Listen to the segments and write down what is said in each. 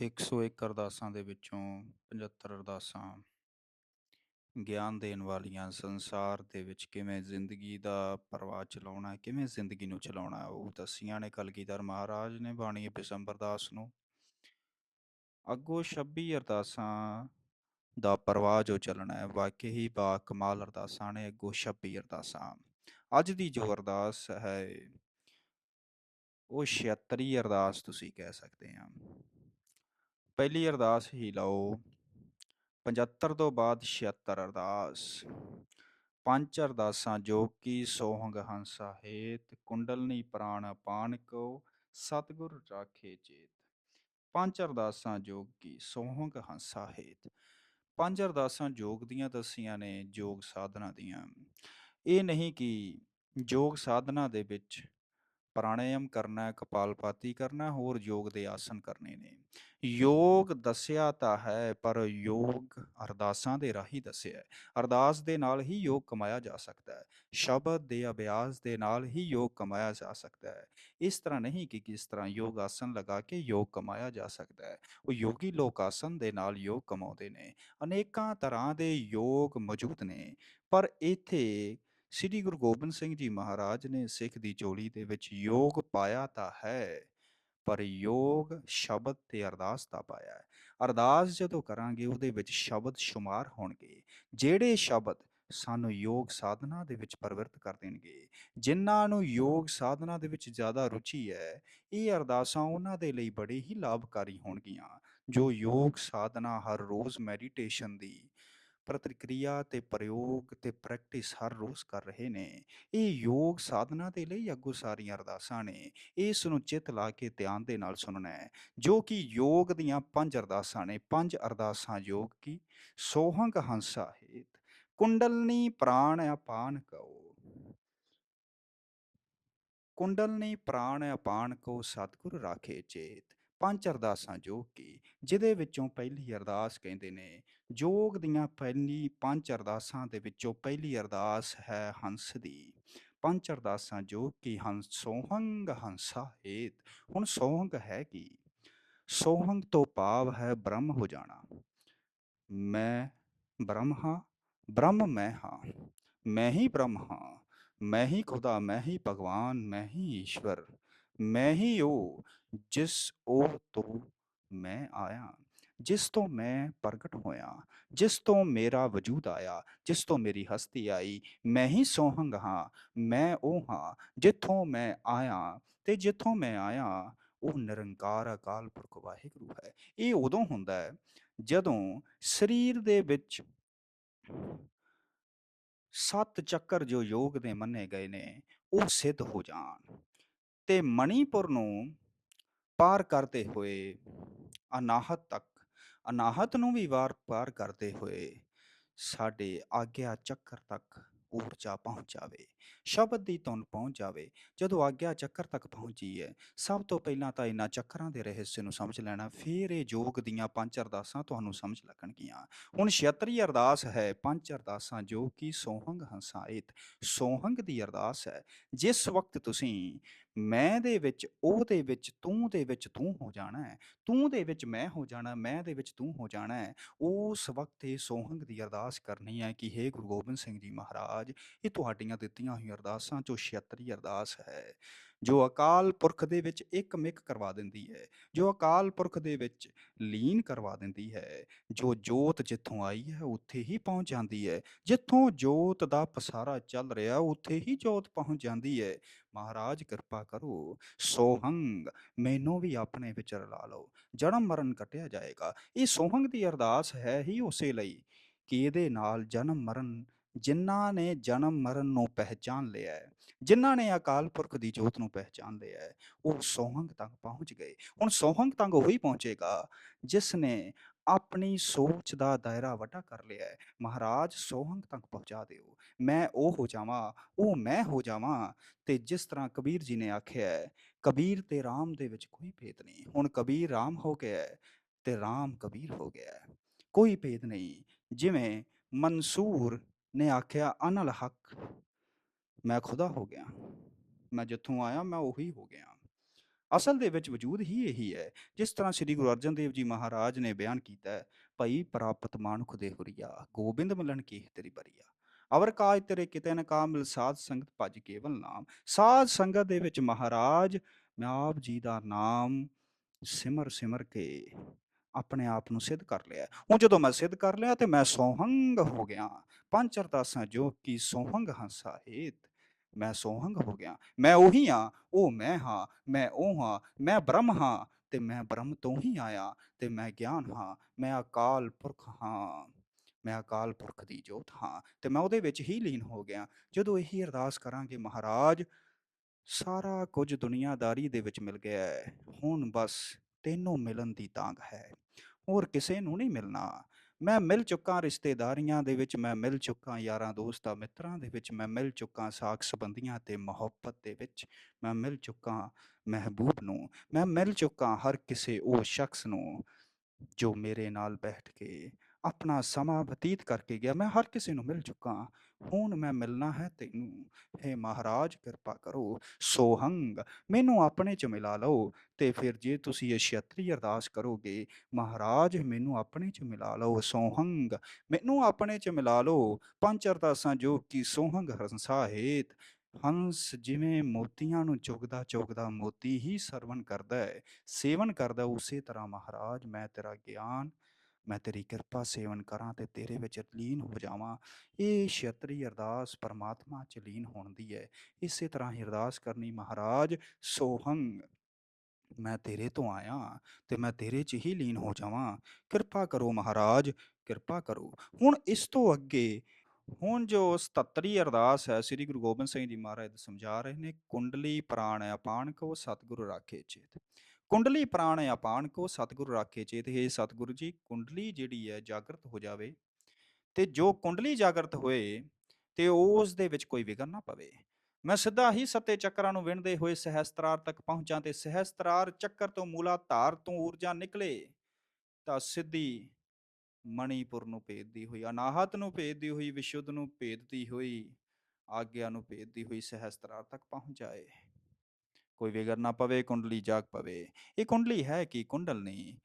101 ਅਰਦਾਸਾਂ ਦੇ ਵਿੱਚੋਂ 75 ਅਰਦਾਸਾਂ ਗਿਆਨ ਦੇਣ ਵਾਲੀਆਂ ਸੰਸਾਰ ਦੇ ਵਿੱਚ ਕਿਵੇਂ ਜ਼ਿੰਦਗੀ ਦਾ ਪ੍ਰਵਾਹ ਚਲਾਉਣਾ, ਕਿਵੇਂ ਜ਼ਿੰਦਗੀ ਨੂੰ ਚਲਾਉਣਾ, ਉਹ ਦੱਸੀਆਂ ਨੇ ਕਲਗੀਧਰ ਮਹਾਰਾਜ ਨੇ ਬਾਣੀ ਬਿਸੰਬਰ ਦਾਸ ਨੂੰ। ਅੱਗੋਂ 26 ਅਰਦਾਸਾਂ ਦਾ ਪ੍ਰਵਾਹ ਜੋ ਚੱਲਣਾ ਹੈ, ਵਾਕਈ ਹੀ ਬਾ ਕਮਾਲ ਅਰਦਾਸਾਂ ਨੇ ਅੱਗੋਂ 26 ਅਰਦਾਸਾਂ। ਅੱਜ ਦੀ ਜੋ ਅਰਦਾਸ ਹੈ ਉਹ 76 ਅਰਦਾਸ ਤੁਸੀਂ ਕਹਿ ਸਕਦੇ ਆ। ਪਹਿਲੀ ਅਰਦਾਸ ਹੀ ਲਓ। 75 ਤੋਂ ਬਾਅਦ 76 ਅਰਦਾਸ। ਪੰਜ ਅਰਦਾਸਾਂ ਜੋ ਕਿ ਸੋਹੰਗ ਹੰਸਾ ਹੇਤ ਕੁੰਡਲਨੀ ਪ੍ਰਾਣ ਅਪਾਨ ਕੋ, ਸਤਿਗੁਰ ਰਾਖੇ ਚੇਤ। ਪੰਜ ਅਰਦਾਸਾਂ ਜੋ ਕਿ ਸੋਹੰਗ ਹੰਸਾ ਹੇਤ। ਪੰਜ ਅਰਦਾਸਾਂ ਯੋਗ ਦੀਆਂ ਦੱਸੀਆਂ ਨੇ ਯੋਗ ਸਾਧਨਾ ਦੀਆਂ। ਇਹ ਨਹੀਂ ਕਿ ਯੋਗ ਸਾਧਨਾ ਦੇ ਵਿੱਚ ਪ੍ਰਾਣਾਯਾਮ ਕਰਨਾ ਕਪਾਲਪਾਤੀ ਕਰਨਾ ਹੋਰ ਯੋਗ ਦੇ ਆਸਨ ਕਰਨੇ ਨੇ। ਯੋਗ ਦੱਸਿਆ ਤਾਂ ਹੈ ਪਰ ਯੋਗ ਅਰਦਾਸਾਂ ਦੇ ਰਾਹੀਂ ਦੱਸਿਆ ਹੈ। ਅਰਦਾਸ ਦੇ ਨਾਲ ਹੀ ਯੋਗ ਕਮਾਇਆ ਜਾ ਸਕਦਾ ਹੈ। ਸ਼ਬਦ ਦੇ ਅਭਿਆਸ ਦੇ ਨਾਲ ਹੀ ਯੋਗ ਕਮਾਇਆ ਜਾ ਸਕਦਾ ਹੈ। ਇਸ ਤਰ੍ਹਾਂ ਨਹੀਂ ਕਿ ਕਿਸ ਤਰ੍ਹਾਂ ਯੋਗ ਆਸਨ ਲਗਾ ਕੇ ਯੋਗ ਕਮਾਇਆ ਜਾ ਸਕਦਾ ਹੈ। ਉਹ ਯੋਗੀ ਲੋਕ ਆਸਨ ਦੇ ਨਾਲ ਯੋਗ ਕਮਾਉਂਦੇ ਨੇ। ਅਨੇਕਾਂ ਤਰ੍ਹਾਂ ਦੇ ਯੋਗ ਮੌਜੂਦ ਨੇ। ਪਰ ਇੱਥੇ ਸ੍ਰੀ ਗੁਰੂ ਗੋਬਿੰਦ ਸਿੰਘ ਜੀ ਮਹਾਰਾਜ ਨੇ ਸਿੱਖ ਦੀ ਝੋਲੀ ਦੇ ਵਿੱਚ ਯੋਗ ਪਾਇਆ ਤਾਂ ਹੈ, ਪਰ ਯੋਗ ਸ਼ਬਦ ਤੇ ਅਰਦਾਸ ਦਾ ਪਾਇਆ ਹੈ। ਅਰਦਾਸ ਜਦੋਂ ਕਰਾਂਗੇ, ਉਹਦੇ ਵਿੱਚ ਸ਼ਬਦ ਸ਼ੁਮਾਰ ਹੋਣਗੇ। ਜਿਹੜੇ ਸ਼ਬਦ ਸਾਨੂੰ ਯੋਗ ਸਾਧਨਾ ਦੇ ਵਿੱਚ ਪਰਵਰਤ ਕਰ ਦੇਣਗੇ, ਜਿਨ੍ਹਾਂ ਨੂੰ ਯੋਗ ਸਾਧਨਾ ਦੇ ਵਿੱਚ ਜ਼ਿਆਦਾ ਰੁਚੀ ਹੈ, ਇਹ ਅਰਦਾਸਾਂ ਉਹਨਾਂ ਦੇ ਲਈ ਬੜੇ ਹੀ ਲਾਭਕਾਰੀ ਹੋਣਗੀਆਂ, ਜੋ ਯੋਗ ਸਾਧਨਾ ਹਰ ਰੋਜ਼ ਮੈਡੀਟੇਸ਼ਨ ਦੀ ਪ੍ਰਤੀਕਿਰਿਆ ਤੇ ਪ੍ਰਯੋਗ ਤੇ ਪ੍ਰੈਕਟਿਸ ਹਰ ਰੋਜ਼ ਕਰ ਰਹੇ ਨੇ। ਇਹ ਯੋਗ ਸਾਧਨਾ ਦੇ ਲਈ ਅੱਗੋਂ ਸਾਰੀਆਂ ਅਰਦਾਸਾਂ ਨੇ। ਇਸ ਨੂੰ ਚਿੱਤ ਲਾ ਕੇ ਧਿਆਨ ਦੇ ਨਾਲ ਸੁਣਨਾ ਹੈ। ਜੋ ਕਿ ਯੋਗ ਦੀਆਂ ਪੰਜ ਅਰਦਾਸਾਂ ਨੇ। ਪੰਜ ਅਰਦਾਸਾਂ ਯੋਗ ਕੀ? ਸੋਹੰਗ ਹੰਸਾ ਹੇਤ, ਕੁੰਡਲਨੀ ਪ੍ਰਾਣ ਅਪਾਨ ਕਉ। ਕੁੰਡਲਨੀ ਪ੍ਰਾਣ ਅਪਾਨ ਕੋ ਸਤਿਗੁਰ ਰਾਖੇ ਚੇਤ। ਪੰਜ ਅਰਦਾਸਾਂ ਜੋ ਕਿ ਜਿਹਦੇ ਵਿੱਚੋਂ ਪਹਿਲੀ ਅਰਦਾਸ ਕਹਿੰਦੇ ਨੇ ਯੋਗ ਦੀਆਂ ਪਹਿਲੀ ਪੰਜ ਅਰਦਾਸਾਂ ਦੇ ਵਿੱਚੋਂ ਪਹਿਲੀ ਅਰਦਾਸ ਹੈ ਹੰਸ ਦੀ। ਪੰਜ ਅਰਦਾਸਾਂ ਜੋ ਕਿ ਹੰਸ ਸੋਹੰਗ ਹੰਸਾ ਹੇਤ। ਹੁਣ ਸੋਹੰਗ ਹੈ ਕੀ? ਸੋਹੰਗ ਤੋਂ ਭਾਵ ਹੈ ਬ੍ਰਹਮ ਹੋ ਜਾਣਾ। ਮੈਂ ਬ੍ਰਹਮ ਹਾਂ, ਬ੍ਰਹਮ ਮੈਂ ਹਾਂ, ਮੈਂ ਹੀ ਬ੍ਰਹਮ ਹਾਂ, ਮੈਂ ਹੀ ਖੁਦਾ, ਮੈਂ ਹੀ ਭਗਵਾਨ, ਮੈਂ ਹੀ ਈਸ਼ਵਰ। ਮੈਂ ਹੀ ਉਹ ਜਿਸ ਉਹ ਤੋਂ ਮੈਂ ਆਇਆ ਜਿਸ ਤੋਂ ਮੈਂ ਪ੍ਰਗਟ ਹੋਇਆ ਜਿਸ ਤੋਂ ਮੇਰਾ ਵਜੂਦ ਆਇਆ ਜਿਸ ਤੋਂ ਮੇਰੀ ਹਸਤੀ ਆਈ ਮੈਂ ਹੀ ਸੋਹੰਗ ਹਾਂ ਮੈਂ ਉਹ ਹਾਂ ਜਿੱਥੋਂ ਮੈਂ ਆਇਆ ਤੇ ਜਿੱਥੋਂ ਮੈਂ ਆਇਆ ਉਹ ਨਿਰੰਕਾਰ ਅਕਾਲ ਪੁਰਖ ਵਾਹਿਗੁਰੂ ਹੈ ਇਹ ਉਦੋਂ ਹੁੰਦਾ ਹੈ ਜਦੋਂ ਸਰੀਰ ਦੇ ਵਿੱਚ ਸੱਤ ਚੱਕਰ ਜੋ ਯੋਗ ਦੇ ਮੰਨੇ ਗਏ ਨੇ ਉਹ ਸਿੱਧ ਹੋ ਜਾਣ ਤੇ ਮਣੀਪੁਰ ਨੂੰ ਪਾਰ ਕਰਦੇ ਹੋਏ ਅਨਾਹਤ ਤੱਕ, ਅਨਾਹਤ ਨੂੰ ਵੀ ਵਾਰ ਪਾਰ ਕਰਦੇ ਹੋਏ ਸਾਡੇ ਆਗਿਆ ਚੱਕਰ ਤੱਕ ਊਰਜਾ ਪਹੁੰਚ ਜਾਵੇ। ਸ਼ਬਦ ਦੀ ਧੁਨ ਪਹੁੰਚ ਜਾਵੇ, ਜਦੋਂ ਆਗਿਆ ਚੱਕਰ ਤੱਕ ਪਹੁੰਚੀ ਹੈ ਸਭ ਤੋਂ ਪਹਿਲਾਂ ਤਾਂ ਇਹਨਾਂ ਚੱਕਰਾਂ ਦੇ ਰਹੱਸ ਨੂੰ ਸਮਝ ਲੈਣਾ, ਫਿਰ ਇਹ ਯੋਗ ਦੀਆਂ ਪੰਜ ਅਰਦਾਸਾਂ ਤੁਹਾਨੂੰ ਸਮਝ ਲੱਗਣਗੀਆਂ। ਹੁਣ 76 ਅਰਦਾਸ ਹੈ, ਪੰਜ ਅਰਦਾਸਾਂ ਜੋ ਕਿ ਸੋਹੰਗ ਹੰਸਾਇਤ, ਸੋਹੰਗ ਦੀ ਅਰਦਾਸ ਹੈ। ਜਿਸ ਵਕਤ ਤੁਸੀਂ ਮੈਂ ਦੇ ਵਿੱਚ, ਉਹ ਦੇ ਵਿੱਚ, ਤੂੰ ਦੇ ਵਿੱਚ ਤੂੰ ਹੋ ਜਾਣਾ ਹੈ, ਤੂੰ ਦੇ ਵਿੱਚ ਮੈਂ ਹੋ ਜਾਣਾ, ਮੈਂ ਦੇ ਵਿੱਚ ਤੂੰ ਹੋ ਜਾਣਾ ਹੈ, ਉਸ ਵਕਤ ਇਹ ਸੋਹੰਗ ਦੀ ਅਰਦਾਸ ਕਰਨੀ ਹੈ ਕਿ हे ਗੁਰੂ ਗੋਬਿੰਦ ਸਿੰਘ ਜੀ ਮਹਾਰਾਜ, ਇਹ ਤੁਹਾਡੀਆਂ ਦਿੱਤੀਆਂ ਹੋਈਆਂ ਅਰਦਾਸਾਂ ਚੋਂ 76 ਅਰਦਾਸ ਹੈ, ਜੋ ਅਕਾਲ ਪੁਰਖ ਦੇ ਵਿੱਚ ਇੱਕ ਮਿਕ ਕਰਵਾ ਦਿੰਦੀ ਹੈ, ਜੋ ਅਕਾਲ ਪੁਰਖ ਦੇ ਵਿੱਚ ਲੀਨ ਕਰਵਾ ਦਿੰਦੀ ਹੈ, ਜੋ ਜੋਤ ਜਿੱਥੋਂ ਆਈ ਹੈ, ਉੱਥੇ ਹੀ ਪਹੁੰਚ ਜਾਂਦੀ ਹੈ, ਜਿੱਥੋਂ ਜੋਤ ਦਾ ਪਸਾਰਾ ਚੱਲ ਰਿਹਾ, ਉੱਥੇ ਹੀ ਜੋਤ ਪਹੁੰਚ ਜਾਂਦੀ ਹੈ। ਮਹਾਰਾਜ, ਕਿਰਪਾ ਕਰੋ, ਸੋਹੰਗ ਮੈਨੂੰ ਵੀ ਆਪਣੇ ਵਿੱਚ ਰਲਾ ਲਓ, ਜਨਮ ਮਰਨ ਕਟਿਆ ਜਾਏਗਾ। ਇਹ ਸੋਹੰਗ ਦੀ ਅਰਦਾਸ ਹੈ ਹੀ ਉਸੇ ਲਈ ਕਿ ਇਹਦੇ ਨਾਲ ਜਨਮ ਮਰਨ ਜਿਨ੍ਹਾਂ ਨੇ ਜਨਮ ਮਰਨ ਨੂੰ ਪਹਿਚਾਨ ਲਿਆ ਹੈ, ਜਿਨ੍ਹਾਂ ਨੇ ਅਕਾਲ ਪੁਰਖ ਦੀ ਜੋਤ ਨੂੰ ਪਹਿਚਾਨ ਲਿਆ ਹੈ, ਉਹ ਸੋਹੰਗ ਤੱਕ ਪਹੁੰਚ ਗਏ। ਹੁਣ ਸੋਹੰਗ ਤੱਕ ਉਹੀ ਪਹੁੰਚੇਗਾ ਜਿਸ ਨੇ ਆਪਣੀ ਸੋਚ ਦਾ ਦਾਇਰਾ ਵੱਡਾ ਕਰ ਲਿਆ ਹੈ। ਮਹਾਰਾਜ, ਸੋਹੰਗ ਤੱਕ ਪਹੁੰਚਾ ਦਿਓ। ਮੈਂ ਉਹ ਹੋ ਜਾਵਾਂ, ਉਹ ਮੈਂ ਹੋ ਜਾਵਾਂ ਤੇ ਜਿਸ ਤਰ੍ਹਾਂ ਕਬੀਰ ਜੀ ਨੇ ਆਖਿਆ ਹੈ, ਕਬੀਰ ਤੇ RAM ਦੇ ਵਿੱਚ ਕੋਈ ਭੇਦ ਨਹੀਂ। ਹੁਣ ਕਬੀਰ RAM ਹੋ ਗਿਆ ਹੈ ਤੇ RAM ਕਬੀਰ ਹੋ ਗਿਆ ਹੈ। ਕੋਈ ਭੇਦ ਨਹੀਂ। ਜਿਵੇਂ ਮਨਸੂਰ ਨੇ ਆਖਿਆ, ਅਨਲ ਹੱਕ, ਮੈਂ ਖੁਦਾ ਹੋ ਗਿਆ। ਮੈਂ ਜਿੱਥੋਂ ਆਇਆ, ਮੈਂ ਉਹੀ ਹੋ ਗਿਆ। ਅਸਲ ਦੇ ਵਿੱਚ ਵਜੂਦ ਹੀ ਇਹੀ ਹੈ, ਜਿਸ ਤਰ੍ਹਾਂ ਸ੍ਰੀ ਗੁਰੂ ਅਰਜਨ ਦੇਵ ਜੀ ਮਹਾਰਾਜ ਨੇ ਬਿਆਨ ਕੀਤਾ ਹੈ, ਭਈ ਪ੍ਰਾਪਤ ਮਾਨੁਖ ਦੇ ਹੁਰੀਆ, ਗੋਬਿੰਦ ਮਿਲਣ ਕੀ ਤੇਰੀ ਬਰੀਆ। ਅਵਰ ਕਾਜ ਤੇਰੇ ਕਿਤੇ ਨਾ ਕਾ ਮਿਲ ਸਾਧ ਸੰਗਤ ਭਜ ਕੇਵਲ ਨਾਮ। ਸਾਧ ਸੰਗਤ ਦੇ ਵਿੱਚ ਮਹਾਰਾਜ, ਮੈਂ ਆਪ ਜੀ ਦਾ ਨਾਮ ਸਿਮਰ ਸਿਮਰ ਕੇ ਆਪਣੇ ਆਪ ਨੂੰ ਸਿੱਧ ਕਰ ਲਿਆ। ਹੁਣ ਜਦੋਂ ਮੈਂ ਸਿੱਧ ਕਰ ਲਿਆ ਤੇ ਮੈਂ ਸੋਹੰਗ ਹੋ ਗਿਆ। ਪੰਜ ਅਰਦਾਸਾਂ ਜੋ ਕਿ ਸੋਹੰਗ ਹਾਂ ਸਾਹਿਤ, ਮੈਂ ਸੋਹੰਗ ਹੋ ਗਿਆ। ਮੈਂ ਉਹੀ ਹਾਂ, ਉਹ ਮੈਂ ਹਾਂ, ਮੈਂ ਉਹ ਹਾਂ, ਮੈਂ ਬ੍ਰਹਮ ਹਾਂ ਤੇ ਮੈਂ ਬ੍ਰਹਮ ਤੋਂ ਹੀ ਆਇਆ ਤੇ ਮੈਂ ਗਿਆਨ ਹਾਂ, ਮੈਂ ਅਕਾਲ ਪੁਰਖ ਹਾਂ, ਮੈਂ ਅਕਾਲ ਪੁਰਖ ਦੀ ਜੋਤ ਹਾਂ ਤੇ ਮੈਂ ਉਹਦੇ ਵਿੱਚ ਹੀ ਲੀਨ ਹੋ ਗਿਆ। ਜਦੋਂ ਇਹੀ ਅਰਦਾਸ ਕਰਾਂਗੇ ਮਹਾਰਾਜ, ਸਾਰਾ ਕੁਝ ਦੁਨੀਆਦਾਰੀ ਦੇ ਵਿੱਚ ਮਿਲ ਗਿਆ ਹੈ। ਹੁਣ ਬਸ ਤੈਨੂੰ ਮਿਲਣ ਦੀ ਤਾਂਗ ਹੈ। ਹੋਰ ਕਿਸੇ ਨੂੰ ਨਹੀਂ ਮਿਲਣਾ। ਮੈਂ ਮਿਲ ਚੁੱਕਾ ਰਿਸ਼ਤੇਦਾਰੀਆਂ ਦੇ ਵਿੱਚ, ਮੈਂ ਮਿਲ ਚੁੱਕਾ ਯਾਰਾਂ ਦੋਸਤਾਂ ਮਿੱਤਰਾਂ ਦੇ ਵਿੱਚ, ਮੈਂ ਮਿਲ ਚੁੱਕਾ ਸਾਖ ਸੰਬੰਧੀਆਂ ਤੇ ਮੁਹੱਬਤ ਦੇ ਵਿੱਚ, ਮੈਂ ਮਿਲ ਚੁੱਕਾ ਮਹਿਬੂਬ ਨੂੰ, ਮੈਂ ਮਿਲ ਚੁੱਕਾ ਹਰ ਕਿਸੇ ਉਹ ਸ਼ਖਸ ਨੂੰ ਜੋ ਮੇਰੇ ਨਾਲ ਬੈਠ ਕੇ ਆਪਣਾ ਸਮਾਂ ਬਤੀਤ ਕਰਕੇ ਗਿਆ, ਮੈਂ ਹਰ ਕਿਸੇ ਨੂੰ ਮਿਲ ਚੁੱਕਾ ਹੁਣ ਮੈਂ ਮਿਲਣਾ ਹੈ ਤੈਨੂੰ। ਹੇ ਮਹਾਰਾਜ, ਕਿਰਪਾ ਕਰੋ। ਸੋਹੰਗ, ਮੈਨੂੰ ਆਪਣੇ ਚ ਮਿਲਾ ਲਓ ਤੇ ਫਿਰ ਜੇ ਤੁਸੀਂ ਇਹ ਛਤਰੀ ਅਰਦਾਸ ਕਰੋਗੇ, ਮਹਾਰਾਜ, ਮੈਨੂੰ ਆਪਣੇ ਚ ਮਿਲਾ ਲਓ। ਸੋਹੰਗ, ਮੈਨੂੰ ਆਪਣੇ ਚ ਮਿਲਾ ਲਓ। ਪੰਜ ਅਰਦਾਸਾਂ ਜੋ ਕਿ ਸੋਹੰਗ ਹੰਸਾ ਹੇਤ ਹੰਸ ਜਿਵੇਂ ਮੋਤੀਆਂ ਨੂੰ ਚੁਗਦਾ ਚੁਗਦਾ ਮੋਤੀ ਹੀ ਸਰਵਨ ਕਰਦਾ ਹੈ, ਸੇਵਨ ਕਰਦਾ ਉਸੇ ਤਰ੍ਹਾਂ ਮਹਾਰਾਜ, ਮੈਂ ਤੇਰਾ ਗਿਆਨ ਮੈਂ ਤੇਰੀ ਕਿਰਪਾ ਸੇਵਨ ਕਰਾਂ ਤੇ ਤੇਰੇ ਵਿੱਚ ਲੀਨ ਹੋ ਜਾਵਾਂ। ਇਹ ਛਤਰੀ ਅਰਦਾਸ ਪਰਮਾਤਮਾ ਚ ਲੀਨ ਹੋਣ ਦੀ ਹੈ। ਇਸੇ ਤਰ੍ਹਾਂ ਹੀ ਅਰਦਾਸ ਕਰਨੀ ਮਹਾਰਾਜ ਸੋਹੰਗ ਮੈਂ ਤੇਰੇ ਤੋਂ ਆਇਆ ਤੇ ਮੈਂ ਤੇਰੇ 'ਚ ਹੀ ਲੀਨ ਹੋ ਜਾਵਾਂ। ਕਿਰਪਾ ਕਰੋ ਮਹਾਰਾਜ, ਕਿਰਪਾ ਕਰੋ। ਹੁਣ ਇਸ ਤੋਂ ਅੱਗੇ, ਹੁਣ ਜੋ 77 ਅਰਦਾਸ ਹੈ, ਸ੍ਰੀ ਗੁਰੂ ਗੋਬਿੰਦ ਸਿੰਘ ਜੀ ਮਹਾਰਾਜ ਸਮਝਾ ਰਹੇ ਨੇ, ਕੁੰਡਲੀ ਪ੍ਰਾਣ ਅਪਾਨ ਕੋ ਸਤਿਗੁਰੂ ਰਾਖੇ ਚੇਤ। ਕੁੰਡਲੀ ਪ੍ਰਾਣ ਅਪਾਨ ਕੋ ਸਤਿਗੁਰੂ ਰਾਖੇ ਚੇਤ, ਹੈ ਸਤਿਗੁਰੂ ਜੀ। ਕੁੰਡਲੀ ਜਿਹੜੀ ਹੈ ਜਾਗਰਤ ਹੋ ਜਾਵੇ ਤੇ ਜੋ ਕੁੰਡਲੀ ਜਾਗਰਤ ਹੋਏ ਤੇ ਉਸ ਦੇ ਵਿੱਚ ਕੋਈ ਵਿਗਨ ਨਾ ਪਵੇ। ਮੈਂ ਸਿੱਧਾ ਹੀ ਸੱਤੇ ਚੱਕਰਾਂ ਨੂੰ ਵਿਣਦੇ ਹੋਏ ਸਹਸਤਰਾਰ ਤੱਕ ਪਹੁੰਚਾਂ ਤੇ ਸਹਸਤਰਾਰ ਚੱਕਰ ਤੋਂ ਮੂਲਾ ਧਾਰ ਤੋਂ ਊਰਜਾ ਨਿਕਲੇ ਤਾਂ ਸਿੱਧੀ ਮਣੀਪੁਰ ਨੂੰ ਭੇਜਦੀ ਹੋਈ, ਅਨਾਹਤ ਨੂੰ ਭੇਜਦੀ ਹੋਈ, ਵਿਸ਼ੁੱਧ ਨੂੰ ਭੇਜਦੀ ਹੋਈ, ਆਗਿਆ ਨੂੰ ਭੇਜਦੀ ਹੋਈ ਸਹਸਤਰਾਰ ਤੱਕ ਪਹੁੰਚ ਜਾਏ ਕੋਈ ਵਿਗੜ ਨਾ ਪਵੇ ਕੁੰਡਲੀ ਜਾਗ ਪਵੇ। ਇਹ ਕੁੰਡਲੀ ਹੈ ਕਿ? ਕੁੰਡਲ ਨਹੀਂ।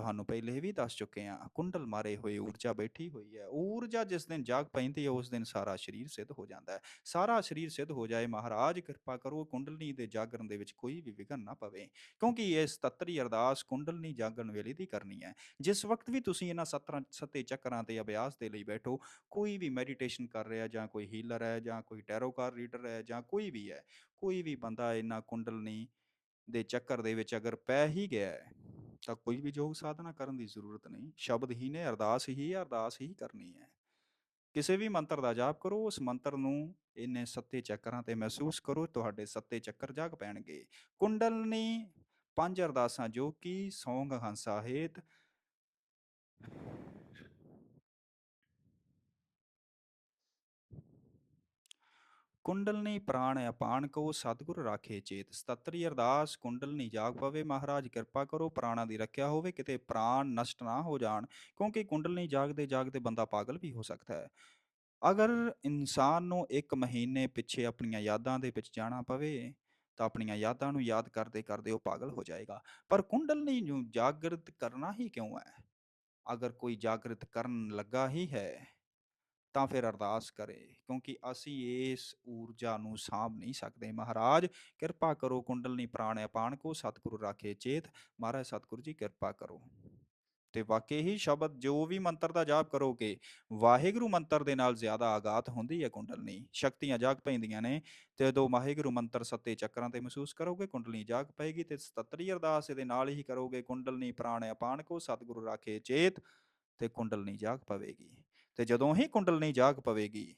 ਤੁਹਾਨੂੰ ਪਹਿਲੇ ਵੀ ਦੱਸ ਚੁੱਕੇ ਹਾਂ, ਕੁੰਡਲ ਮਾਰੇ ਹੋਏ ਊਰਜਾ ਬੈਠੀ ਹੋਈ ਹੈ। ਊਰਜਾ ਜਿਸ ਦਿਨ ਜਾਗ ਪੈਂਦੀ ਹੈ, ਉਸ ਦਿਨ ਸਾਰਾ ਸਰੀਰ ਸਿੱਧ ਹੋ ਜਾਂਦਾ ਹੈ। ਸਾਰਾ ਸਰੀਰ ਸਿੱਧ ਹੋ ਜਾਏ, ਮਹਾਰਾਜ ਕਿਰਪਾ ਕਰੋ, ਕੁੰਡਲਨੀ ਦੇ ਜਾਗਣ ਦੇ ਵਿੱਚ ਕੋਈ ਵੀ ਵਿਘਨ ਨਾ ਪਵੇ। ਕਿਉਂਕਿ ਇਹ 77 ਅਰਦਾਸ ਕੁੰਡਲਨੀ ਜਾਗਣ ਵੇਲੇ ਦੀ ਕਰਨੀ ਹੈ। ਜਿਸ ਵਕਤ ਵੀ ਤੁਸੀਂ ਇਹਨਾਂ ਸੱਤਰਾਂ, ਸੱਤੇ ਚੱਕਰਾਂ ਤੇ ਅਭਿਆਸ ਦੇ ਲਈ ਬੈਠੋ, ਕੋਈ ਵੀ ਮੈਡੀਟੇਸ਼ਨ ਕਰ ਰਿਹਾ ਜਾਂ ਕੋਈ ਹੀਲਰ ਹੈ ਜਾਂ ਕੋਈ ਟੈਰੋਕਾਰ ਰੀਡਰ ਹੈ ਜਾਂ ਕੋਈ ਵੀ ਹੈ, ਕੋਈ ਵੀ ਬੰਦਾ ਇਹਨਾਂ ਕੁੰਡਲਨੀ ਦੇ ਚੱਕਰ ਦੇ ਵਿੱਚ ਅਗਰ ਪੈ ਹੀ ਗਿਆ ਹੈ ਤਾਂ ਕੋਈ ਵੀ ਯੋਗ ਸਾਧਨਾ ਕਰਨ ਦੀ ਜ਼ਰੂਰਤ ਨਹੀਂ। ਸ਼ਬਦ ਹੀ ਨੇ, ਅਰਦਾਸ ਹੀ ਅਰਦਾਸ ਹੀ ਕਰਨੀ ਹੈ। ਕਿਸੇ ਵੀ ਮੰਤਰ ਦਾ ਜਾਪ ਕਰੋ, ਉਸ ਮੰਤਰ ਨੂੰ ਇਹਨੇ ਸੱਤੇ ਚੱਕਰਾਂ ਤੇ ਮਹਿਸੂਸ ਕਰੋ, ਤੁਹਾਡੇ ਸੱਤੇ ਚੱਕਰ ਜਾਗ ਪੈਣਗੇ। ਕੁੰਡਲਨੀ ਪੰਜ ਅਰਦਾਸਾਂ ਜੋ ਕਿ ਸੌਂਗ ਹੰਸਾ ਹੇਤ ਕੁੰਡਲਨੀ ਪ੍ਰਾਣ ਅਪਾਨ ਕੋ ਸਤਿਗੁਰ ਰਾਖੇ ਚੇਤ। 77 ਅਰਦਾਸ ਕੁੰਡਲਨੀ ਜਾਗ ਪਵੇ ਮਹਾਰਾਜ, ਕਿਰਪਾ ਕਰੋ ਪ੍ਰਾਣਾ ਦੀ ਰੱਖਿਆ ਹੋਵੇ, ਕਿਤੇ ਪ੍ਰਾਣ ਨਸ਼ਟ ਨਾ ਹੋ ਜਾਣ, ਕਿਉਂਕਿ ਕੁੰਡਲਨੀ ਜਾਗਦੇ ਜਾਗਦੇ ਬੰਦਾ ਪਾਗਲ ਵੀ ਹੋ ਸਕਦਾ ਹੈ। ਅਗਰ ਇਨਸਾਨ ਨੂੰ ਇੱਕ ਮਹੀਨੇ ਪਿੱਛੇ ਆਪਣੀਆਂ ਯਾਦਾਂ ਦੇ ਵਿੱਚ ਜਾਣਾ ਪਵੇ, ਤਾਂ ਆਪਣੀਆਂ ਯਾਦਾਂ ਨੂੰ ਯਾਦ ਕਰਦੇ ਕਰਦੇ ਉਹ ਪਾਗਲ ਹੋ ਜਾਏਗਾ। ਪਰ ਕੁੰਡਲਨੀ ਨੂੰ ਜਾਗਰਤ ਕਰਨਾ ਹੀ ਕਿਉਂ ਹੈ? ਅਗਰ ਕੋਈ ਜਾਗਰਤ ਕਰਨ ਲੱਗਾ ਹੀ ਹੈ ਤਾਂ ਫਿਰ ਅਰਦਾਸ ਕਰੇ, ਕਿਉਂਕਿ ਅਸੀਂ ਇਸ ਊਰਜਾ ਨੂੰ ਸਾਂਭ ਨਹੀਂ ਸਕਦੇ। ਮਹਾਰਾਜ, ਕਿਰਪਾ ਕਰੋ ਕੁੰਡਲਨੀ ਪ੍ਰਾਣ ਅਪਾਨ ਕੋ, ਸਤਿਗੁਰੂ ਰਾਖੇ ਚੇਤ। ਮਹਾਰਾਜ, ਸਤਿਗੁਰੂ ਜੀ, ਕਿਰਪਾ ਕਰੋ। ਤੇ ਵਾਕਈ ਹੀ ਸ਼ਬਦ, ਜੋ ਵੀ ਮੰਤਰ ਦਾ ਜਾਪ ਕਰੋਗੇ, ਵਾਹਿਗੁਰੂ ਮੰਤਰ ਦੇ ਨਾਲ ਜ਼ਿਆਦਾ ਆਗਾਤ ਹੁੰਦੀ ਹੈ ਕੁੰਡਲਨੀ ਸ਼ਕਤੀਆਂ ਜਾਗ ਪੈਂਦੀਆਂ ਨੇ, ਤੇ ਜਦੋਂ ਵਾਹਿਗੁਰੂ ਮੰਤਰ ਸੱਤੇ ਚੱਕਰਾਂ ਤੇ ਮਹਿਸੂਸ ਕਰੋਗੇ ਕੁੰਡਲਨੀ ਜਾਗ ਪਏਗੀ, ਤੇ 77 ਅਰਦਾਸ ਇਹਦੇ ਨਾਲ ਹੀ ਕਰੋਗੇ ਕੁੰਡਲਨੀ ਪ੍ਰਾਣ ਅਪਾਨ ਕੋ, ਸਤਿਗੁਰੂ ਰਾਖੇ ਚੇਤ, ਤੇ ਕੁੰਡਲਨੀ ਜਾਗ ਪਵੇਗੀ। ਤੇ ਜਦੋਂ ਹੀ ਕੁੰਡਲਨੀ ਜਾਗ ਪਵੇਗੀ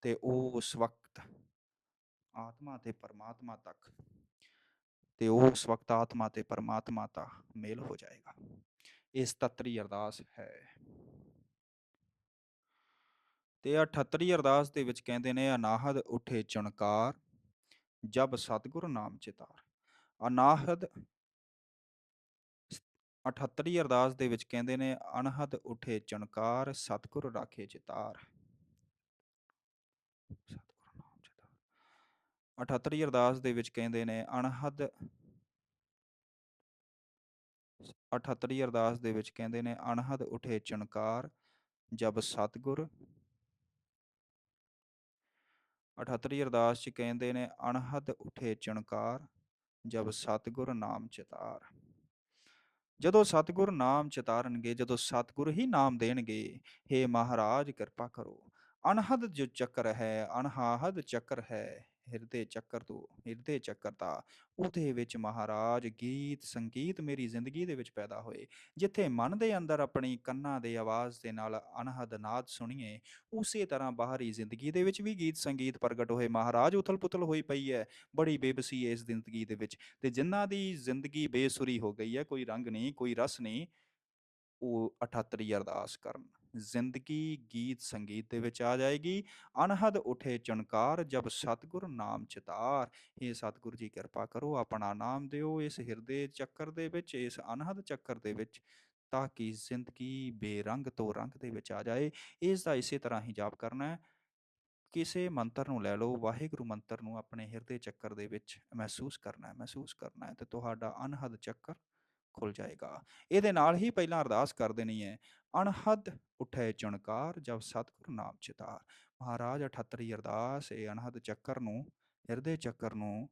ਤੇ ਉਸ ਵਕਤ ਆਤਮਾ ਤੇ ਪਰਮਾਤਮਾ ਤੱਕ ਤੇ ਉਸ ਵਕਤ ਆਤਮਾ ਤੇ ਪਰਮਾਤਮਾ ਦਾ ਮੇਲ ਹੋ ਜਾਏਗਾ। ਇਹ 77 ਅਰਦਾਸ ਹੈ। ਤੇ 78 ਅਰਦਾਸ ਦੇ ਵਿੱਚ ਕਹਿੰਦੇ ਨੇ ਅਨਾਹਦ ਉਠੇ ਚੁਣਕਾਰ ਜਬ ਸਤਿਗੁਰ ਨਾਮ ਚਿਤਾਰ। ਅਨਾਹਦ 78 ਅਰਦਾਸ ਦੇ ਵਿੱਚ ਕਹਿੰਦੇ ਨੇ ਅਨਹਦ ਉਠੇ ਚੁਣਕਾਰ, ਸਤਿਗੁਰ ਰਾਖੇ ਚਿਤਾਰ ਸਤਿਗੁਰ 78 ਅਰਦਾਸ ਦੇ ਵਿੱਚ ਕਹਿੰਦੇ ਨੇ ਅਨਹਦ 78 ਅਰਦਾਸ ਦੇ ਵਿੱਚ ਕਹਿੰਦੇ ਨੇ, ਅਣਹਦ ਉਠੇ ਚਣਕਾਰ, ਜਬ ਸਤਗੁਰ। 78 ਅਰਦਾਸ ਚ ਕਹਿੰਦੇ ਨੇ, ਅਣਹਦ ਉਠੇ ਚਣਕਾਰ, ਜਬ ਸਤਗੁਰ ਨਾਮ ਚਿਤਾਰ ਜਦੋਂ ਸਤਿਗੁਰ ਨਾਮ ਚਿਤਾਰਨਗੇ, ਜਦੋਂ ਸਤਿਗੁਰ ਹੀ ਨਾਮ ਦੇਣਗੇ हे ਮਹਾਰਾਜ ਕਿਰਪਾ ਕਰੋ। ਅਨਹਦ ਜੋ ਚੱਕਰ ਹੈ ਅਨਹਾਹਦ ਚੱਕਰ ਹੈ। ਹਿਰਦੇ ਚੱਕਰ ਤੋਂ, ਹਿਰਦੇ ਚੱਕਰ ਦਾ ਉਹਦੇ ਵਿੱਚ ਮਹਾਰਾਜ ਗੀਤ, ਸੰਗੀਤ ਮੇਰੀ ਜ਼ਿੰਦਗੀ ਦੇ ਵਿੱਚ ਪੈਦਾ ਹੋਏ। ਜਿੱਥੇ ਮਨ ਦੇ ਅੰਦਰ ਆਪਣੀ ਕੰਨਾਂ ਦੇ ਆਵਾਜ਼ ਦੇ ਨਾਲ ਅਨਹਦ ਨਾਦ ਸੁਣੀਏ, ਉਸੇ ਤਰ੍ਹਾਂ ਬਾਹਰੀ ਜ਼ਿੰਦਗੀ ਦੇ ਵਿੱਚ ਵੀ ਗੀਤ, ਸੰਗੀਤ ਪ੍ਰਗਟ ਹੋਏ। ਮਹਾਰਾਜ ਉਥਲ-ਪੁਥਲ ਹੋਈ ਪਈ ਹੈ ਬੜੀ ਬੇਬਸੀ ਹੈ ਇਸ ਜ਼ਿੰਦਗੀ ਦੇ ਵਿੱਚ। ਤੇ ਜਿਨ੍ਹਾਂ ਦੀ ਜ਼ਿੰਦਗੀ ਬੇਸੁਰੀ ਹੋ ਗਈ ਹੈ ਕੋਈ ਰੰਗ ਨਹੀਂ, ਕੋਈ ਰਸ ਨਹੀਂ, ਉਹ 78 ਅਰਦਾਸ ਕਰਨ। ਜ਼ਿੰਦਗੀ ਗੀਤ ਸੰਗੀਤ ਦੇ ਵਿੱਚ ਆ ਜਾਏਗੀ। ਅਨਹਦ ਉਠੇ ਚਣਕਾਰ ਜਬ ਸਤਗੁਰ ਨਾਮ ਚਿਤਾਰ। ਇਹ ਸਤਗੁਰ ਜੀ, ਕਿਰਪਾ ਕਰੋ ਆਪਣਾ ਨਾਮ ਦਿਓ ਇਸ ਹਿਰਦੇ ਚੱਕਰ ਦੇ ਵਿੱਚ, ਇਸ ਅਨਹਦ ਚੱਕਰ ਦੇ ਵਿੱਚ, ਤਾਂ ਕਿ ਜ਼ਿੰਦਗੀ ਬੇਰੰਗ ਤੋਂ ਰੰਗ ਦੇ ਵਿੱਚ ਆ ਜਾਏ। ਇਸ ਦਾ ਇਸੇ ਤਰ੍ਹਾਂ ਹੀ ਜਾਪ ਕਰਨਾ ਹੈ। ਕਿਸੇ ਮੰਤਰ ਨੂੰ ਲੈ ਲਓ, ਵਾਹਿਗੁਰੂ ਮੰਤਰ ਨੂੰ ਆਪਣੇ ਹਿਰਦੇ ਚੱਕਰ ਦੇ ਵਿੱਚ ਮਹਿਸੂਸ ਕਰਨਾ ਹੈ, ਮਹਿਸੂਸ ਕਰਨਾ ਹੈ ਤੇ ਤੁਹਾਡਾ ਅਨਹਦ ਚੱਕਰ ਖੁੱਲ ਜਾਏਗਾ। ਇਹਦੇ ਨਾਲ ਹੀ ਪਹਿਲਾਂ ਅਰਦਾਸ ਕਰ ਦੇਣੀ ਹੈ ਅਣਹਦ ਉਠੈ ਚਣਕਾਰ ਜਬ ਸਤਿਗੁਰ ਨਾਮ ਚਿਤਾਰ। ਮਹਾਰਾਜ 78 ਅਰਦਾਸ, ਇਹ ਅਣਹਦ ਚੱਕਰ ਨੂੰ, ਹਿਰਦੇ ਚੱਕਰ ਨੂੰ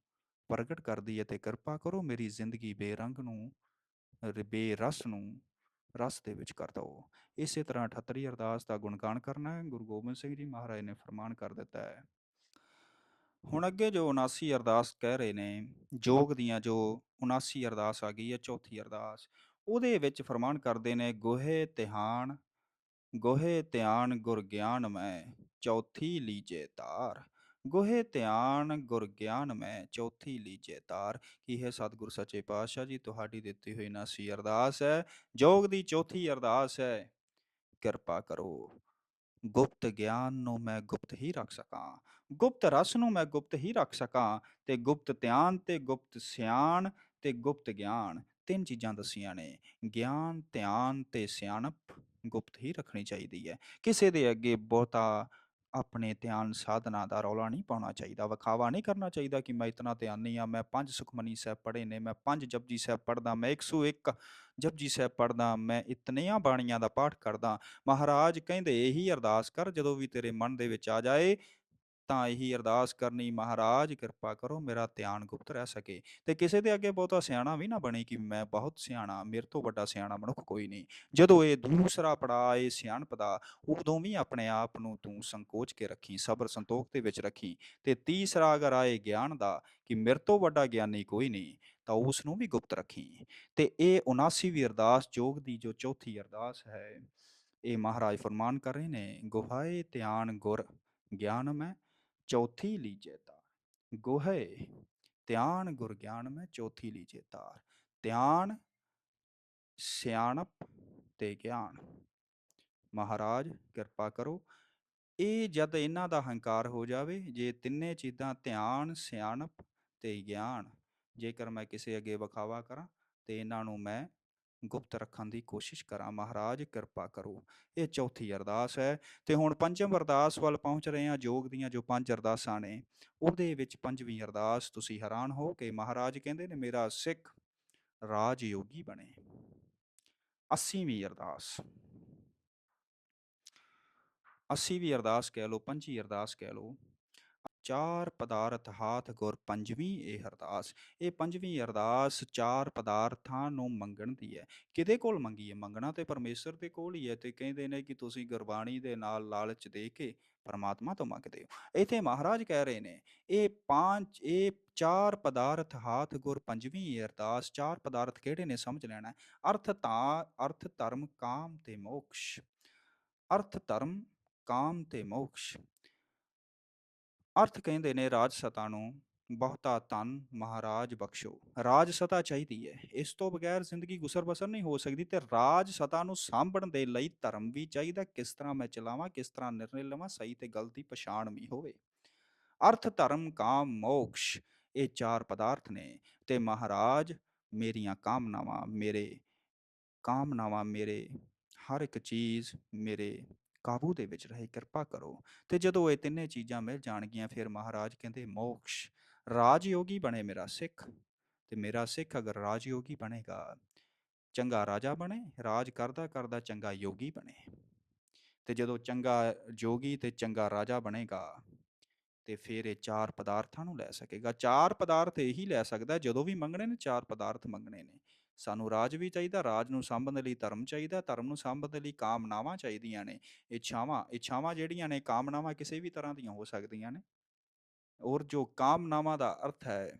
ਪ੍ਰਗਟ ਕਰਦੀ ਹੈ ਤੇ ਕਿਰਪਾ ਕਰੋ ਮੇਰੀ ਜ਼ਿੰਦਗੀ ਬੇਰੰਗ ਨੂੰ ਬੇਰਸ ਨੂੰ ਰਸ ਦੇ ਵਿੱਚ ਕਰ ਦਿਓ। ਇਸੇ ਤਰ੍ਹਾਂ 78 ਅਰਦਾਸ ਦਾ ਗੁਣਗਾਨ ਕਰਨਾ ਹੈ। ਗੁਰੂ ਗੋਬਿੰਦ ਸਿੰਘ ਜੀ ਮਹਾਰਾਜ ਨੇ ਫਰਮਾਨ ਕਰ ਦਿੱਤਾ ਹੈ ਹੁਣ ਅੱਗੇ ਜੋ 79 ਅਰਦਾਸ ਕਹਿ ਰਹੇ ਨੇ ਜੋਗ ਦੀਆਂ ਜੋ 79 ਅਰਦਾਸ ਆ ਗਈ ਹੈ, ਚੌਥੀ ਅਰਦਾਸ, ਉਹਦੇ ਵਿੱਚ ਫਰਮਾਨ ਕਰਦੇ ਨੇ, ਗੋਹੇ ਧਿਆਨ ਗੋਹੇ ਧਿਆਨ ਗੁਰ ਗਿਆਨ ਮੈਂ, ਚੌਥੀ ਲੀਜੇ ਤਾਰ, ਗੋਹੇ ਧਿਆਨ ਗੁਰ ਗਿਆਨ ਮੈਂ, ਚੌਥੀ ਲੀਜੇ ਤਾਰ। ਕੀ ਹੈ ਸਤਿਗੁਰ ਸੱਚੇ ਪਾਤਸ਼ਾਹ ਜੀ, ਤੁਹਾਡੀ ਦਿੱਤੀ ਹੋਈ 79 ਅਰਦਾਸ ਹੈ ਜੋਗ ਦੀ ਚੌਥੀ ਅਰਦਾਸ ਹੈ, ਕਿਰਪਾ ਕਰੋ। ਗੁਪਤ ਗਿਆਨ ਨੂੰ ਮੈਂ ਗੁਪਤ ਹੀ ਰੱਖ ਸਕਾਂ। ਗੁਪਤ ਰਸ ਨੂੰ ਮੈਂ ਗੁਪਤ ਹੀ ਰੱਖ ਸਕਾਂ, ਤੇ ਗੁਪਤ ਧਿਆਨ, ਤੇ ਗੁਪਤ ਸਿਆਣ, ਤੇ ਗੁਪਤ ਗਿਆਨ, ਤਿੰਨ ਚੀਜ਼ਾਂ ਦੱਸੀਆਂ ਨੇ। ਗਿਆਨ, ਧਿਆਨ ਤੇ ਸਿਆਣਪ ਗੁਪਤ ਹੀ ਰੱਖਣੀ ਚਾਹੀਦੀ ਹੈ। ਕਿਸੇ ਦੇ ਅੱਗੇ ਬਹੁਤਾ ਆਪਣੇ ਧਿਆਨ ਸਾਧਨਾ ਦਾ ਰੌਲਾ ਨਹੀਂ ਪਾਉਣਾ ਚਾਹੀਦਾ, ਵਿਖਾਵਾ ਨਹੀਂ ਕਰਨਾ ਚਾਹੀਦਾ ਕਿ ਮੈਂ ਇਤਨਾ ਧਿਆਨੀ ਆ ਮੈਂ ਪੰਜ ਸੁਖਮਨੀ ਸਾਹਿਬ ਪੜ੍ਹੇ ਨੇ, ਮੈਂ ਪੰਜ ਜਪਜੀ ਸਾਹਿਬ ਪੜ੍ਹਦਾ, ਮੈਂ 101 ਜਪਜੀ ਸਾਹਿਬ ਪੜ੍ਹਦਾ, ਮੈਂ ਇਤਨੀਆਂ ਬਾਣੀਆਂ ਦਾ ਪਾਠ ਕਰਦਾ। ਮਹਾਰਾਜ ਕਹਿੰਦੇ, ਇਹੀ ਅਰਦਾਸ ਕਰ ਜਦੋਂ ਵੀ ਤੇਰੇ ਮਨ ਦੇ ਵਿੱਚ ਆ ਜਾਏ ਤਾਂ ਇਹੀ ਅਰਦਾਸ ਕਰਨੀ, ਮਹਾਰਾਜ ਕਿਰਪਾ ਕਰੋ ਮੇਰਾ ਧਿਆਨ ਗੁਪਤ ਰਹਿ ਸਕੇ। ਤੇ ਕਿਸੇ ਦੇ ਅੱਗੇ ਬਹੁਤਾ ਸਿਆਣਾ ਵੀ ਨਾ ਬਣੇ ਕਿ ਮੈਂ ਬਹੁਤ ਸਿਆਣਾ, ਮੇਰੇ ਤੋਂ ਵੱਡਾ ਸਿਆਣਾ ਮਨੁੱਖ ਕੋਈ ਨਹੀਂ। ਜਦੋਂ ਇਹ ਦੂਸਰਾ ਪੜਾਅ, ਇਹ ਸਿਆਣਪ ਦਾ, ਉਦੋਂ ਵੀ ਆਪਣੇ ਆਪ ਨੂੰ ਤੂੰ ਸੰਕੋਚ ਕੇ ਰੱਖੀ, ਸਬਰ ਸੰਤੋਖ ਦੇ ਵਿੱਚ ਰੱਖੀ। ਤੇ ਤੀਸਰਾ ਅਗਰ ਆਏ ਗਿਆਨ ਦਾ ਕਿ ਮੇਰੇ ਤੋਂ ਵੱਡਾ ਗਿਆਨੀ ਕੋਈ ਨਹੀਂ, ਤਾਂ ਉਸ ਨੂੰ ਵੀ ਗੁਪਤ ਰੱਖੀ। ਤੇ ਇਹ 79ਵੀਂ ਅਰਦਾਸ, ਜੋਗ ਦੀ ਜੋ ਚੌਥੀ ਅਰਦਾਸ ਹੈ, ਇਹ ਮਹਾਰਾਜ ਫਰਮਾਨ ਕਰ ਰਹੇ ਨੇ, ਗੁਹਾਏ ਧਿਆਨ ਗੁਰ, ਗਿਆਨ ਮੈਂ ਚੌਥੀ ਲੀਜੇ ਤਾਰ ਗੋਹੇ ਧਿਆਨ ਗੁਰ ਗਿਆਨ ਮੈਂ ਚੌਥੀ ਲੀਜੇ ਤਾਰ ਧਿਆਨ ਸਿਆਣਪ ਤੇ ਗਿਆਨ ਮਹਾਰਾਜ ਕਿਰਪਾ ਕਰੋ ਇਹ ਜਦ ਇਹਨਾਂ ਦਾ ਹੰਕਾਰ ਹੋ ਜਾਵੇ ਜੇ ਤਿੰਨੇ ਚੀਜ਼ਾਂ ਧਿਆਨ ਸਿਆਣਪ ਤੇ ਗਿਆਨ ਜੇਕਰ ਮੈਂ ਕਿਸੇ ਅੱਗੇ ਵਿਖਾਵਾ ਕਰਾਂ ਤੇ ਇਹਨਾਂ ਨੂੰ ਮੈਂ ਗੁਪਤ ਰੱਖਣ ਦੀ ਕੋਸ਼ਿਸ਼ ਕਰਾਂ। ਮਹਾਰਾਜ, ਕਿਰਪਾ ਕਰੋ। ਇਹ ਚੌਥੀ ਅਰਦਾਸ ਹੈ ਤੇ ਹੁਣ ਪੰਜਮ ਅਰਦਾਸ ਵੱਲ ਪਹੁੰਚ ਰਹੇ ਹਾਂ ਜੋਗ ਦੀਆਂ ਜੋ ਪੰਜ ਅਰਦਾਸਾਂ ਨੇ। ਉਹਦੇ ਵਿੱਚ ਪੰਜਵੀਂ ਅਰਦਾਸ ਤੁਸੀਂ ਹੈਰਾਨ ਹੋ ਕਿ ਮਹਾਰਾਜ ਕਹਿੰਦੇ ਨੇ ਮੇਰਾ ਸਿੱਖ ਰਾਜ ਯੋਗੀ ਬਣੇ। 80ਵੀਂ ਅਰਦਾਸ। 80ਵੀਂ ਅਰਦਾਸ ਕਹਿ ਲਓ ਪੰਜੀ ਅਰਦਾਸ ਕਹਿ ਲਓ। ਚਾਰ ਪਦਾਰਥ ਹਾਥ ਗੁਰ ਪੰਜਵੀਂ ਇਹ ਅਰਦਾਸ। ਇਹ ਪੰਜਵੀਂ ਅਰਦਾਸ ਚਾਰ ਪਦਾਰਥਾਂ ਨੂੰ ਮੰਗਣ ਦੀ ਹੈ। ਕਿਹਦੇ ਕੋਲ ਮੰਗੀ ਹੈ? ਮੰਗਣਾ ਤੇ ਪਰਮੇਸ਼ਰ ਦੇ ਕੋਲ ਹੀ ਹੈ ਤੇ ਕਹਿੰਦੇ ਨੇ ਕਿ ਤੁਸੀਂ ਗੁਰਬਾਣੀ ਦੇ ਨਾਲ ਲਾਲਚ ਦੇ ਕੇ ਪਰਮਾਤਮਾ ਤੋਂ ਮੰਗਦੇ ਹੋ। ਇੱਥੇ ਮਹਾਰਾਜ ਕਹਿ ਰਹੇ ਨੇ, ਇਹ ਪੰਜ, ਇਹ ਚਾਰ ਪਦਾਰਥ ਹਾਥ ਗੁਰ ਪੰਜਵੀਂ ਇਹ ਅਰਦਾਸ ਚਾਰ ਪਦਾਰਥ ਕਿਹੜੇ ਨੇ ਸਮਝ ਲੈਣਾ ਅਰਥ ਤਾਂ, ਅਰਥ ਧਰਮ, ਕਾਮ ਤੇ ਮੋਕਸ਼। ਅਰਥ ਧਰਮ, ਕਾਮ ਤੇ ਮੋਕਸ਼। ਅਰਥ ਕਹਿੰਦੇ ਨੇ, ਰਾਜ ਸਤਾ ਨੂੰ ਬਹੁਤਾ ਧਨ ਮਹਾਰਾਜ ਬਖਸ਼ੋ। ਰਾਜ ਸਤਾ ਚਾਹੀਦੀ ਹੈ। ਇਸ ਤੋਂ ਬਗੈਰ ਜ਼ਿੰਦਗੀ ਗੁਸਰ ਬਸਰ ਨਹੀਂ ਹੋ ਸਕਦੀ ਤੇ ਰਾਜ ਸਤਾ ਨੂੰ ਸਾਂਭਣ ਦੇ ਲਈ ਧਰਮ ਵੀ ਚਾਹੀਦਾ। ਕਿਸ ਤਰ੍ਹਾਂ ਮੈਂ ਚਲਾਵਾਂ, ਕਿਸ ਤਰ੍ਹਾਂ ਨਿਰਣੇ ਲਵਾਂ, ਸਹੀ ਤੇ ਗਲਤ ਦੀ ਪਛਾਣ ਵੀ ਹੋਵੇ। ਅਰਥ, ਧਰਮ, ਕਾਮ, ਮੋਕਸ਼, ਇਹ ਚਾਰ ਪਦਾਰਥ ਨੇ ਤੇ ਮਹਾਰਾਜ ਮੇਰੀਆਂ ਕਾਮਨਾਵਾਂ, ਮੇਰੇ ਕਾਮਨਾਵਾਂ ਮੇਰੇ ਹਰ ਇੱਕ ਚੀਜ਼ ਮੇਰੇ ਕਾਬੂ ਦੇ ਵਿੱਚ ਰਹੇ, ਕਿਰਪਾ ਕਰੋ। ਤੇ ਜਦੋਂ ਇਹ ਤਿੰਨੇ ਚੀਜ਼ਾਂ ਮਿਲ ਜਾਣਗੀਆਂ, ਫਿਰ ਮਹਾਰਾਜ ਕਹਿੰਦੇ, ਮੋਕਸ਼ ਰਾਜ ਬਣੇ ਮੇਰਾ ਸਿੱਖ। ਤੇ ਮੇਰਾ ਸਿੱਖ ਅਗਰ ਰਾਜ ਯੋਗੀ ਬਣੇਗਾ, ਚੰਗਾ ਰਾਜਾ ਬਣੇ, ਰਾਜ ਕਰਦਾ ਕਰਦਾ ਚੰਗਾ ਯੋਗੀ ਬਣੇ। ਤੇ ਜਦੋਂ ਚੰਗਾ ਜੋਗੀ ਤੇ ਚੰਗਾ ਰਾਜਾ ਬਣੇਗਾ, ਤੇ ਫਿਰ ਇਹ ਚਾਰ ਪਦਾਰਥਾਂ ਨੂੰ ਲੈ ਸਕੇਗਾ। ਚਾਰ ਪਦਾਰਥ ਇਹੀ ਲੈ ਸਕਦਾ, ਜਦੋਂ ਵੀ ਮੰਗਣੇ ਨੇ, ਚਾਰ ਪਦਾਰਥ ਮੰਗਣੇ ਨੇ। ਸਾਨੂੰ ਰਾਜ ਵੀ ਚਾਹੀਦਾ, ਰਾਜ ਨੂੰ ਸਾਂਭਣ ਲਈ ਧਰਮ ਚਾਹੀਦਾ, ਧਰਮ ਨੂੰ ਸਾਂਭਣ ਲਈ ਕਾਮਨਾਵਾਂ ਚਾਹੀਦੀਆਂ ਨੇ। ਇੱਛਾਵਾਂ ਇੱਛਾਵਾਂ ਜਿਹੜੀਆਂ ਨੇ, ਕਾਮਨਾਵਾਂ ਕਿਸੇ ਵੀ ਤਰ੍ਹਾਂ ਦੀਆਂ ਹੋ ਸਕਦੀਆਂ ਨੇ। ਔਰ ਜੋ ਕਾਮਨਾਵਾਂ ਦਾ ਅਰਥ ਹੈ,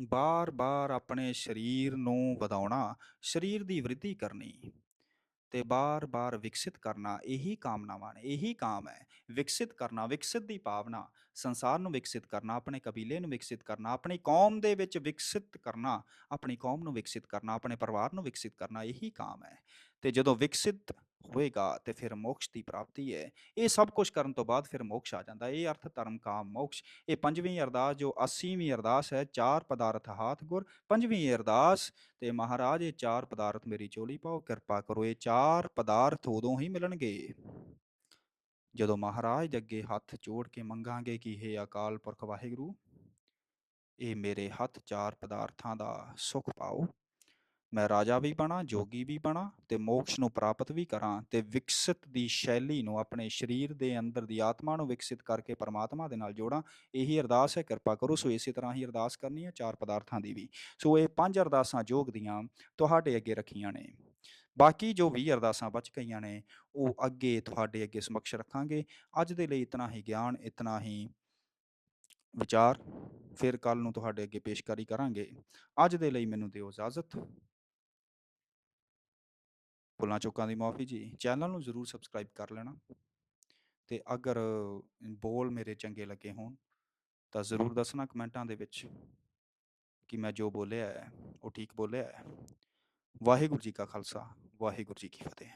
ਬਾਰ-ਬਾਰ ਆਪਣੇ ਸਰੀਰ ਨੂੰ ਵਧਾਉਣਾ, ਸਰੀਰ ਦੀ ਵ੍ਰਿੱਧੀ ਕਰਨੀ। ਤੇ ਬਾਰ-ਬਾਰ ਵਿਕਸਿਤ ਕਰਨਾ ਇਹੀ ਕਾਮਨਾਵਾਂ ਨੇ, ਇਹੀ ਕਾਮ ਹੈ। ਵਿਕਸਿਤ ਕਰਨਾ, ਵਿਕਸਿਤ ਦੀ ਭਾਵਨਾ, ਸੰਸਾਰ ਨੂੰ ਵਿਕਸਿਤ ਕਰਨਾ, ਆਪਣੇ ਕਬੀਲੇ ਨੂੰ ਵਿਕਸਿਤ ਕਰਨਾ, ਆਪਣੀ ਕੌਮ ਦੇ ਵਿੱਚ ਵਿਕਸਿਤ ਕਰਨਾ, ਆਪਣੀ ਕੌਮ ਨੂੰ ਵਿਕਸਿਤ ਕਰਨਾ, ਆਪਣੇ ਪਰਿਵਾਰ ਨੂੰ ਵਿਕਸਿਤ ਕਰਨਾ, ਇਹੀ ਕਾਮ ਹੈ। ਤੇ ਜਦੋਂ ਵਿਕਸਿਤ ਹੋਏਗਾ ਤੇ ਫਿਰ ਮੋਕਸ਼ ਦੀ ਪ੍ਰਾਪਤੀ ਹੈ। ਇਹ ਸਭ ਕੁਝ ਕਰਨ ਤੋਂ ਬਾਅਦ ਫਿਰ ਮੋਕਸ਼ ਆ ਜਾਂਦਾ। ਇਹ ਅਰਥ, ਧਰਮ, ਕਾਮ, ਮੋਕਸ਼। ਇਹ ਪੰਜਵੀਂ ਅਰਦਾਸ, ਜੋ 80ਵੀਂ ਅਰਦਾਸ ਹੈ, ਚਾਰ ਪਦਾਰਥ ਹਾਥ ਗੁਰ। ਪੰਜਵੀਂ ਅਰਦਾਸ ਤੇ ਮਹਾਰਾਜ, ਇਹ ਚਾਰ ਪਦਾਰਥ ਮੇਰੀ ਚੋਲੀ ਪਾਓ, ਕਿਰਪਾ ਕਰੋ, ਇਹ ਚਾਰ ਪਦਾਰਥ ਉਦੋਂ ਹੀ ਮਿਲਣਗੇ। ਜਦੋਂ ਮਹਾਰਾਜ ਦੇ ਅੱਗੇ ਹੱਥ ਜੋੜ ਕੇ ਮੰਗਾਂਗੇ ਕਿ हे ਅਕਾਲ ਪੁਰਖ ਵਾਹਿਗੁਰੂ, ਇਹ ਮੇਰੇ ਹੱਥ ਚਾਰ ਪਦਾਰਥਾਂ ਦਾ ਸੁਖ ਪਾਓ। ਮੈਂ ਰਾਜਾ ਵੀ ਬਣਾ ਜੋਗੀ ਵੀ ਬਣਾ ਤੇ ਮੋਕਸ਼ ਨੂੰ ਪ੍ਰਾਪਤ ਵੀ ਕਰਾਂ ਤੇ ਵਿਕਸਿਤ ਦੀ ਸ਼ੈਲੀ ਨੂੰ ਆਪਣੇ ਸਰੀਰ ਦੇ ਅੰਦਰ ਦੀ ਆਤਮਾ ਨੂੰ ਵਿਕਸਿਤ ਕਰਕੇ ਪਰਮਾਤਮਾ ਦੇ ਨਾਲ ਜੋੜਾਂ। ਇਹੀ ਅਰਦਾਸ ਹੈ ਕਿਰਪਾ ਕਰੋ ਸੋ ਇਸੇ ਤਰ੍ਹਾਂ ਹੀ ਅਰਦਾਸ ਕਰਨੀ ਹੈ ਚਾਰ ਪਦਾਰਥਾਂ ਦੀ ਵੀ। ਸੋ ਇਹ ਪੰਜ ਅਰਦਾਸਾਂ ਯੋਗ ਦੀਆਂ ਤੁਹਾਡੇ ਅੱਗੇ ਰੱਖੀਆਂ ਨੇ। ਬਾਕੀ ਜੋ 20 ਅਰਦਾਸਾਂ ਬਚ ਗਈਆਂ ਨੇ ਉਹ ਅੱਗੇ ਤੁਹਾਡੇ ਅੱਗੇ ਸਮਕਸ਼ ਰੱਖਾਂਗੇ। ਅੱਜ ਦੇ ਲਈ ਇਤਨਾ ਹੀ ਗਿਆਨ ਇਤਨਾ ਹੀ ਵਿਚਾਰ। ਫਿਰ ਕੱਲ ਨੂੰ ਤੁਹਾਡੇ ਅੱਗੇ ਪੇਸ਼ਕਾਰੀ ਕਰਾਂਗੇ। ਅੱਜ ਦੇ ਲਈ ਮੈਨੂੰ ਦਿਓ ਇਜਾਜ਼ਤ। ਭੁੱਲਾਂ ਚੁੱਕਾਂ ਦੀ ਮਾਫੀ ਜੀ, ਚੈਨਲ ਨੂੰ ਜ਼ਰੂਰ ਸਬਸਕ੍ਰਾਈਬ ਕਰ ਲੈਣਾ। ਤੇ ਅਗਰ ਬੋਲ ਮੇਰੇ ਚੰਗੇ ਲੱਗੇ ਹੋਣ, ਤਾਂ ਜ਼ਰੂਰ ਦੱਸਣਾ ਕਮੈਂਟਾਂ ਦੇ ਵਿੱਚ ਕਿ ਮੈਂ ਜੋ ਬੋਲਿਆ ਹੈ, ਉਹ ਠੀਕ ਬੋਲਿਆ ਹੈ। ਵਾਹਿਗੁਰੂ ਜੀ ਕਾ ਖਾਲਸਾ, ਵਾਹਿਗੁਰੂ ਜੀ ਕੀ ਫਤਿਹ।